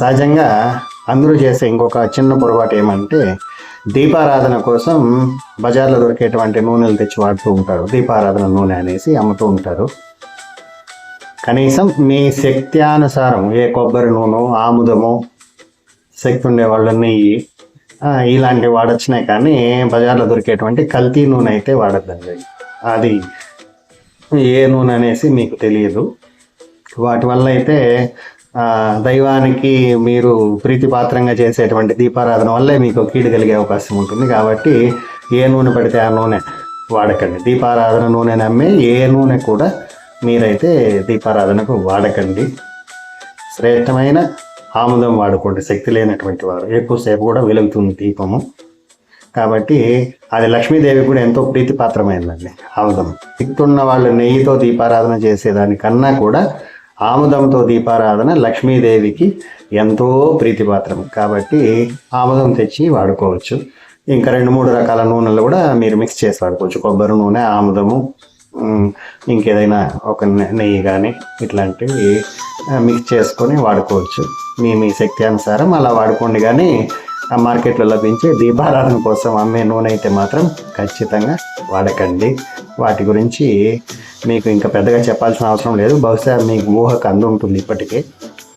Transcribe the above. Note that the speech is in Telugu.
సహజంగా అందరూ చేసే ఇంకొక చిన్న పొరపాటు ఏమంటే దీపారాధన కోసం బజార్లో దొరికేటువంటి నూనెలు తెచ్చి వాడుతూ ఉంటారు. దీపారాధన నూనె అనేసి అమ్ముతూ ఉంటారు. కనీసం మీ శక్త్యానుసారం ఏ కొబ్బరి నూనె ఆముదము శక్తి ఉండే వాళ్ళ నెయ్యి ఇలాంటివి వాడొచ్చినాయి కానీ బజార్లో దొరికేటువంటి కల్తీ నూనె అయితే వాడద్దండి. అది ఏ నూనె అనేసి మీకు తెలియదు. వాటి వల్ల అయితే దైవానికి మీరు ప్రీతిపాత్రంగా చేసేటువంటి దీపారాధన వల్లే మీకు కీడు కలిగే అవకాశం ఉంటుంది. కాబట్టి ఏ నూనె పడితే ఆ నూనె వాడకండి. దీపారాధన నూనె నమ్మే ఏ నూనె కూడా మీరైతే దీపారాధనకు వాడకండి. శ్రేష్టమైన ఆముదం వాడుకోండి. శక్తి లేనటువంటి వారు. ఎక్కువసేపు కూడా వెలుగుతుంది దీపము. కాబట్టి అది లక్ష్మీదేవి కూడా ఎంతో ప్రీతిపాత్రమైందండి. ఆముదం. శక్తున్న వాళ్ళు నెయ్యితో దీపారాధన చేసేదానికన్నా కూడా ఆముదంతో దీపారాధన లక్ష్మీదేవికి ఎంతో ప్రీతిపాత్రం. కాబట్టి ఆముదం తెచ్చి వాడుకోవచ్చు. ఇంకా రెండు మూడు రకాల నూనెలు కూడా మీరు మిక్స్ చేసి వాడుకోవచ్చు. కొబ్బరి నూనె ఆముదము ఇంకేదైనా ఒక నెయ్యి కానీ ఇట్లాంటివి మిక్స్ చేసుకొని వాడుకోవచ్చు. మీ మీ శక్తి అనుసారం అలా వాడుకోండి. కానీ ఆ మార్కెట్లో లభించే దీపారాధన కోసం అమ్మే నూనె అయితే మాత్రం ఖచ్చితంగా వాడకండి. వాటి గురించి మీకు ఇంకా పెద్దగా చెప్పాల్సిన అవసరం లేదు. బహుశా మీకు ఊహకు అందుంటుంది ఇప్పటికే.